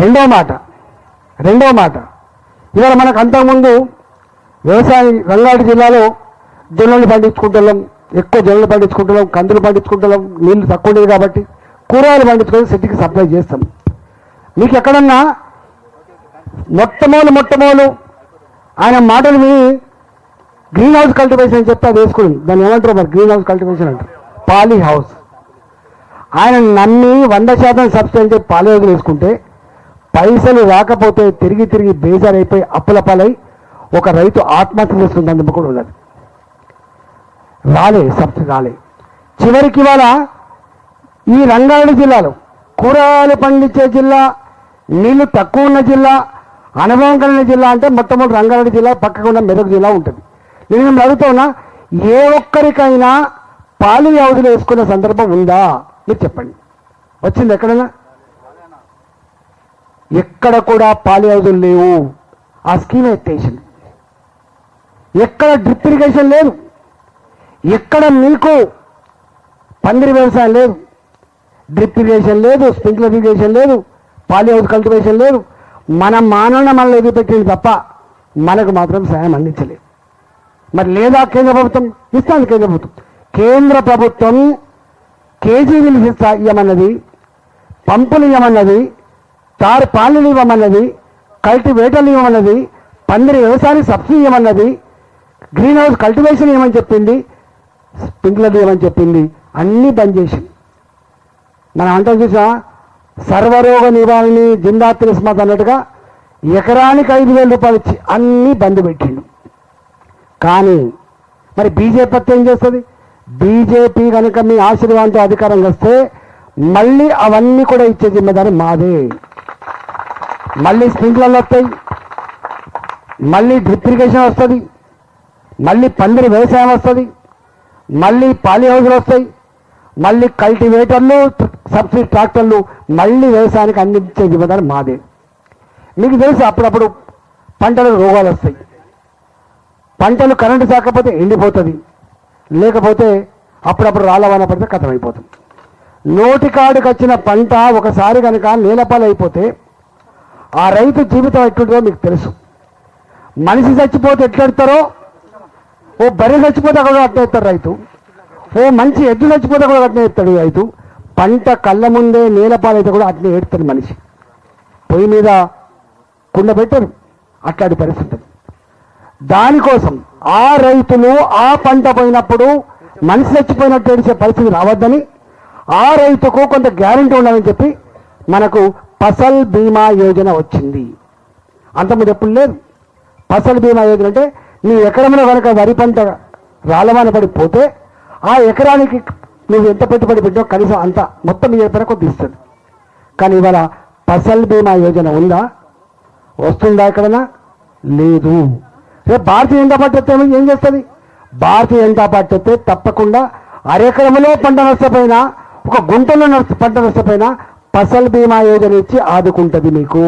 రెండో మాట. రెండో మాట. ఇవాళ మనకు అంతకుముందు వ్యవసాయ రంగారెడ్డి జిల్లాలో జొన్నలు పండించుకుంటున్నాం ఎక్కువ జొన్నలు పండించుకుంటున్నాం కందులు పండించుకుంటున్నాం నీళ్ళు తక్కువ ఉండేది కాబట్టి కూరగాయలు పండించుకొని సిటీకి సప్లై చేస్తాం. మీకు ఎక్కడన్నా మొట్టమొదలు మొట్టమొదలు ఆయన మాటలు విని గ్రీన్ హౌస్ కల్టివేషన్ అని చెప్తే అది వేసుకుని దాన్ని ఏమంటారు మరి? గ్రీన్ హౌస్ కల్టివేషన్ అంటారు. Poly house. ఆయన నమ్మి వంద శాతం సబ్సిడీ అని చెప్పి పాలీ హౌస్ వేసుకుంటే పైసలు రాకపోతే తిరిగి తిరిగి బేజారైపోయి అప్పుల పాలై ఒక రైతు ఆత్మహత్య చేస్తుందని కూడా ఉన్నది. రాలే సబ్సిడీ రాలే. చివరికి ఇవాళ ఈ రంగారెడ్డి జిల్లాలో కూరగాయలు పండించే జిల్లా నీళ్ళు తక్కువ ఉన్న జిల్లా అనుభవం కలిగిన జిల్లా అంటే మొట్టమొదటి రంగారెడ్డి జిల్లా పక్కకు ఉన్న మెదక్ జిల్లా ఉంటుంది. నేను మిమ్మల్ని అడుగుతున్నా ఏ ఒక్కరికైనా పాలి వ్యవధిలో వేసుకునే సందర్భం ఉందా? మీరు చెప్పండి. వచ్చింది ఎక్కడైనా? ఎక్కడ కూడా పాలి లేవు. ఆ స్కీమ్ ఎత్తేసింది. ఎక్కడ డ్రిప్ ఇరిగేషన్ లేదు. ఎక్కడ మీకు పందిరి వ్యవసాయం లేదు. డ్రిప్ ఇరిగేషన్ లేదు స్ప్రింక్లర్ ఇరిగేషన్ లేదు పాలి కల్టివేషన్ లేదు. మన మానవుని మనల్ని ఎదురుపెట్టింది తప్ప మనకు మాత్రం సాయం అందించలేదు. మరి లేదా కేంద్ర ప్రభుత్వం? ఇస్తాను కేంద్ర ప్రభుత్వం. కేంద్ర ప్రభుత్వం కేజీ ఇస్తా ఇవ్వమన్నది పంపులు ఇవ్వమన్నది తారు పాలన ఇవ్వమన్నది కల్టివేటర్లు ఇవ్వమన్నది పందిరి వ్యవసాయానికి సబ్సిడీ ఇవ్వమన్నది గ్రీన్ హౌస్ కల్టివేషన్ ఇవ్వమని చెప్పింది స్ప్రింక్లర్లు ఇవ్వమని చెప్పింది అన్నీ బంద్ చేసి. మనం అంటాం చూసా సర్వరోగ నివారణి జిందా తిరిస్మాత్ అన్నట్టుగా ఎకరానికి ఐదు వేల రూపాయలు ఇచ్చి అన్నీ బంద్ పెట్టిండు. కానీ మరి బీజేపీ ఏం చేస్తుంది? బీజేపీ కనుక మీ ఆశీర్వాదంతో అధికారంగా వస్తే మళ్ళీ అవన్నీ కూడా ఇచ్చే జిమ్మదారి మాదే. మళ్ళీ స్ప్రింక్లర్లు వస్తాయి మళ్ళీ డ్రిప్ ఇరిగేషన్ వస్తుంది మళ్ళీ పందిరి వ్యవసాయం వస్తుంది మళ్ళీ పాలీ హౌజులు వస్తాయి మళ్ళీ కల్టివేటర్లు సబ్సిడీ ట్రాక్టర్లు మళ్ళీ వ్యవసాయానికి అందించే విధానం మాదే. మీకు తెలుసు అప్పుడప్పుడు పంటలకు రోగాలు వస్తాయి. పంటలు కరెంటు సాకపోతే ఎండిపోతుంది లేకపోతే అప్పుడప్పుడు రాళ్ళవాన పడితే కథమైపోతుంది నోటికాడుకు వచ్చిన పంట ఒకసారి కనుక నేలపాలైపోతే అయిపోతే ఆ రైతు జీవితం ఎట్లుంటుందో మీకు తెలుసు. మనిషి చచ్చిపోతే ఎట్లెడతారో ఓ బర్రె చచ్చిపోతే అక్కడ అట్నే రైతు. ఓ మంచి ఎద్దు చచ్చిపోతే కూడా అట్నే ఎత్తాడు రైతు. పంట కళ్ళ ముందే నేలపాలైతే కూడా అట్నే ఏడుతాడు మనిషి. పొయ్యి మీద కుండ పెట్టరు. అట్లాంటి పరిస్థితి ఉంటుంది. దానికోసం ఆ రైతులు ఆ పంట పోయినప్పుడు మనిషి చచ్చిపోయినట్టు ఏడిచే పరిస్థితి రావద్దని ఆ రైతుకు కొంత గ్యారంటీ ఉండాలని చెప్పి మనకు ఫసల్ బీమా యోజన వచ్చింది. అంతకుముందు ఎప్పుడు లేదు. ఫసల్ బీమా యోజన అంటే నీ ఎకరంలో కనుక వరి పంట రాలవాన పడిపోతే ఆ ఎకరానికి నువ్వు ఎంత పెట్టుబడి పెట్టావు కనీసం అంత మొత్తం మీ చెప్పిన కొద్ది ఇస్తుంది కానీ ఇవాళ ఫసల్ బీమా యోజన ఉందా? వస్తుందా ఎక్కడన్నా? లేదు. రేపు భారతీయ జనతా పార్టీ వస్తే ఏం చేస్తుంది? భారతీయ జనతా పార్టీ వస్తే తప్పకుండా అరెకరంలో పంట నష్టపోయినా ఒక గుంటలో నష్ట పంట నష్టపోయినా ఫసల్ బీమా యోజన ఇచ్చి ఆదుకుంటుంది మీకు.